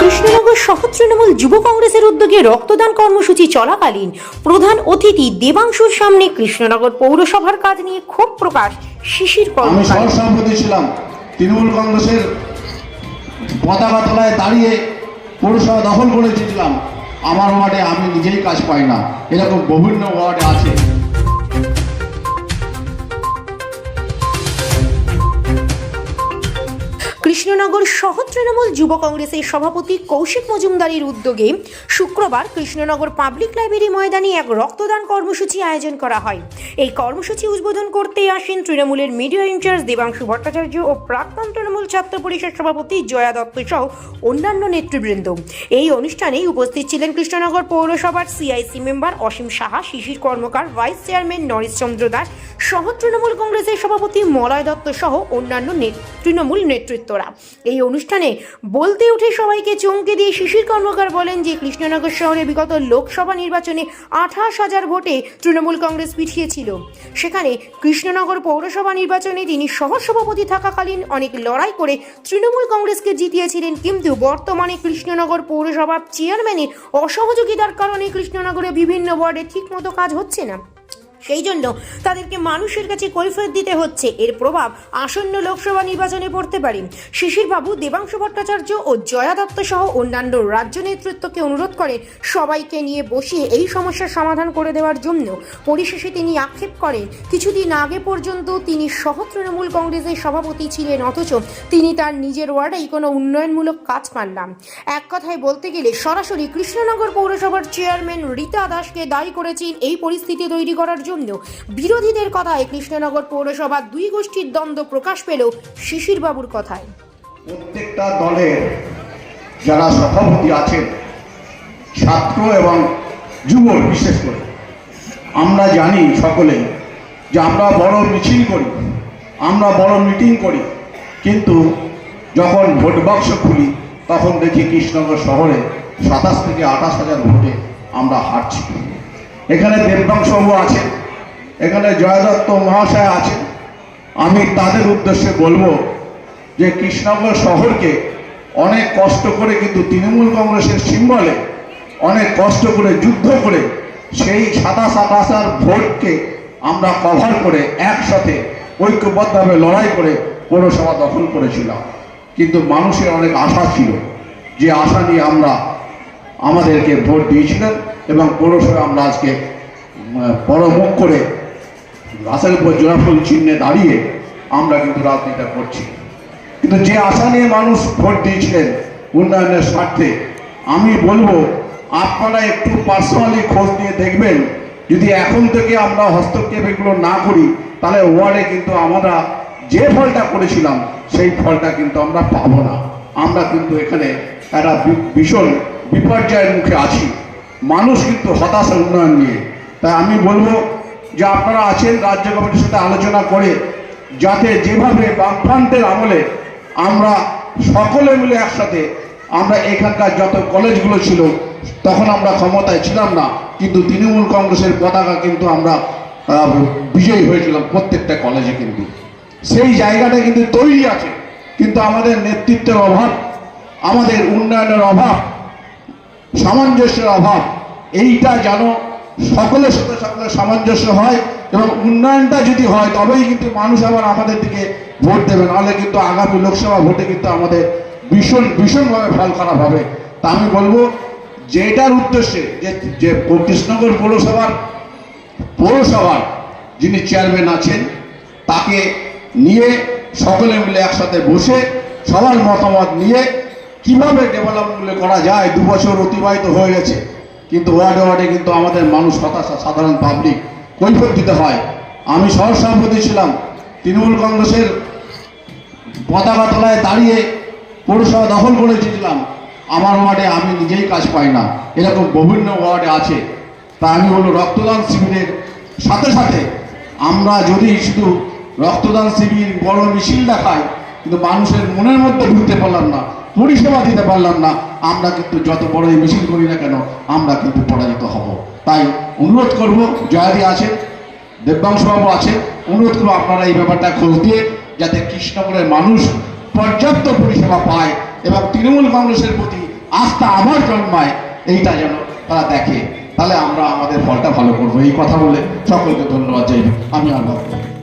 কৃষ্ণনগর শহর তৃণমূল যুব কংগ্রেসের উদ্যোগে রক্তদান কর্মসূচি চলাকালীন প্রধান অতিথি দেবাংশুর সামনে কৃষ্ণনগর পৌরসভার কাজ নিয়ে ক্ষোভ প্রকাশ শিশির আমি কর্মকার সহ সভাপতি ছিলাম। তৃণমূল কংগ্রেসের পতাকা তলায় দাঁড়িয়ে পৌরসভা দখল করে দিয়েছিলাম। আমার ওয়ার্ডে আমি নিজেই কাজ পাই না। এরকম বিভিন্ন ওয়ার্ডে আছে। কৃষ্ণনগর শহর তৃণমূল যুব কংগ্রেসের সভাপতি কৌশিক মজুমদারের উদ্যোগে শুক্রবার কৃষ্ণনগর পাবলিক লাইব্রেরি ময়দানে এক রক্তদান কর্মসূচি আয়োজন করা হয়। এই কর্মসূচি উদ্বোধন করতে আসেন তৃণমূলের media in charge Debangshu Bhattacharya ও প্রাক্তন তৃণমূল ছাত্র পরিষদ সভাপতি জয়া দত্ত সহ অন্যান্য নেতৃবৃন্দ। এই অনুষ্ঠানে উপস্থিত ছিলেন কৃষ্ণনগর পৌরসভার CIC member Asim Saha, Shishir Karmakar vice chairman Naresh Chandra Das শহর তৃণমূল কংগ্রেসের সভাপতি মলয় দত্ত সহ অন্যান্য তৃণমূল নেতৃত্বরা। এই অনুষ্ঠানে বলতে উঠে সবাইকে চমকে দিয়ে শিশির কর্মকার বলেন যে কৃষ্ণনগর শহরে বিগত লোকসভা নির্বাচনে আঠাশ হাজার ভোটে তৃণমূল কংগ্রেস পিছিয়েছিল। সেখানে কৃষ্ণনগর পৌরসভা নির্বাচনে তিনি সহসভাপতি থাকাকালীন অনেক লড়াই করে তৃণমূল কংগ্রেসকে জিতিয়েছিলেন। কিন্তু বর্তমানে কৃষ্ণনগর পৌরসভার চেয়ারম্যানের অসহযোগিতার কারণে কৃষ্ণনগরে বিভিন্ন ওয়ার্ডে ঠিকমতো কাজ হচ্ছে না। সেই জন্য তাদেরকে মানুষের কাছে কৈফিয়ত দিতে হচ্ছে। এর প্রভাব আসন্ন লোকসভা নির্বাচনে পড়তে পারে। শিশিরবাবু, দেবাংশু ভট্টাচার্য ও জয়া দত্ত সহ অন্যান্য রাজ্য নেতৃত্বকে অনুরোধ করে সবাইকে নিয়ে বসিয়ে এই সমস্যার সমাধান করে দেওয়ার জন্য পরিশেষে তিনি আক্ষেপ করেন। কিছুদিন আগে পর্যন্ত তিনি সহ তৃণমূল কংগ্রেসের সভাপতি ছিলেন, অথচ তিনি তার নিজের ওয়ার্ডেই কোনো উন্নয়নমূলক কাজ পান না এক কথায় বলতে গেলে সরাসরি কৃষ্ণনগর পৌরসভার চেয়ারম্যান রীতা দাসকে দায়ী করেছেন এই পরিস্থিতি তৈরি করার জন্য। বিরোধীদের কথায় কৃষ্ণনগর পৌরসভার দুই গোষ্ঠীর দ্বন্দ্ব প্রকাশ পেল শিশিরবাবুর কথায়। প্রত্যেকটা দলের যারা সভাপতি আছেন, ছাত্র এবং যুব বিশেষ করে, আমরা জানি সকলে যে আমরা বড় মিছিল করি, আমরা বড় মিটিং করি, কিন্তু যখন ভোট বাক্স খুলি, তখন দেখি কৃষ্ণনগর শহরে সাতাশ থেকে আঠাশ হাজার ভোটে আমরা হারছি। এখানে দেববাংশবাবু আছেন এখানে জয়দত্ত মহাশয় আছেন। আমি তাদের উদ্দেশ্যে বলব যে কৃষ্ণনগর শহরকে অনেক কষ্ট করে কিন্তু তৃণমূল কংগ্রেসের সিম্বলে অনেক কষ্ট করে যুদ্ধ করে সেই সাতাশ আঠাশ ভোটকে আমরা কভার করে একসাথে ঐক্যবদ্ধভাবে লড়াই করে পৌরসভা দখল করেছিলাম। কিন্তু মানুষের অনেক আশা ছিল যে আশা নিয়ে আমরা আমাদেরকে ভোট দিয়েছিলেন এবং পৌরসভা আমরা আজকে বড় মুখ করে গাছের উপর জোড়াফুল চিহ্নে দাঁড়িয়ে আমরা কিন্তু রাজনীতিটা করছি। কিন্তু যে আশা নিয়ে মানুষ ভোট দিয়েছিলেন উন্নয়নের স্বার্থে, আমি বলব, আপনারা একটু পার্সোনালি খোঁজ নিয়ে দেখবেন, যদি এখন থেকে আমরা হস্তক্ষেপ এগুলো না করি, তাহলে ওয়ার্ডে কিন্তু আমরা যে ফলটা করেছিলাম, সেই ফলটা কিন্তু আমরা পাবো না। আমরা কিন্তু এখানে একটা ভীষণ বিপর্যয়ের মুখে আছি। মানুষ কিন্তু হতাশা উন্নয়ন নিয়ে। তাই আমি বলব যে আপনারা আছেন রাজ্য কমিটির সাথে আলোচনা করে, যাতে যেভাবে বামফ্রান্টের আমলে আমরা সকলে মিলে একসাথে আমরা এখানকার যত কলেজগুলো ছিল, তখন আমরা ক্ষমতায় ছিলাম না, কিন্তু তৃণমূল কংগ্রেসের পতাকা কিন্তু আমরা বিজয়ী হয়েছিলাম প্রত্যেকটা কলেজে কিন্তু। সেই জায়গাটা কিন্তু তৈরি আছে, কিন্তু আমাদের নেতৃত্বের অভাব, আমাদের উন্নয়নের অভাব, সামঞ্জস্যের অভাব, এইটা যেন সকলের সাথে সকলের সামঞ্জস্য হয় এবং উন্নয়নটা যদি হয়, তবেই কিন্তু মানুষ আবার আমাদের দিকে ভোট দেবে। নাহলে কিন্তু আগামী লোকসভা ভোটে কিন্তু আমাদের ভীষণ, ভীষণভাবে ফল খারাপ হবে। তা আমি বলব যে এটার উদ্দেশ্যে যে যে কৃষ্ণনগর পৌরসভার পৌরসভার যিনি চেয়ারম্যান আছেন, তাকে নিয়ে সকলে মিলে একসাথে বসে সবার মতামত নিয়ে কীভাবে ডেভেলপমেন্ট করা যায়, দু বছর অতিবাহিত হয়ে গেছে কিন্তু ওয়ার্ডে ওয়ার্ডে কিন্তু আমাদের মানুষ হতাশা, সাধারণ পাবলিক কৈফত দিতে হয়। আমি সহ সভাপতি ছিলাম, তৃণমূল কংগ্রেসের পতাকা তলায় দাঁড়িয়ে পৌরসভা দখল করে দিয়েছিলাম। আমার ওয়ার্ডে আমি নিজেই কাজ পাই না। এরকম বিভিন্ন ওয়ার্ডে আছে। তা আমি বলব রক্তদান শিবিরের সাথে সাথে আমরা যদি শুধু রক্তদান শিবির বড় মিছিল দেখাই কিন্তু মানুষের মনের মধ্যে ঢুকতে পারলাম না, পরিষেবা দিতে পারলাম না আমরা কিন্তু যত বড় এই মিছিল করি না কেন, আমরা কিন্তু পরাজিত হব। তাই অনুরোধ করব, জয়াদি আছেন দেববাংশবাবু আছেন অনুরোধ করব আপনারা এই ব্যাপারটা খোঁজ দিয়ে যাতে কৃষ্ণপুরের মানুষ পর্যাপ্ত পরিষেবা পায় এবং তৃণমূল কংগ্রেসের প্রতি আস্থা আবার জন্মায়, এইটা যেন তারা দেখে। তাহলে আমরা আমাদের ফলটা ভালো করব। এই কথা বলে সকলকে ধন্যবাদ জানাই আমি আর বক্তব্য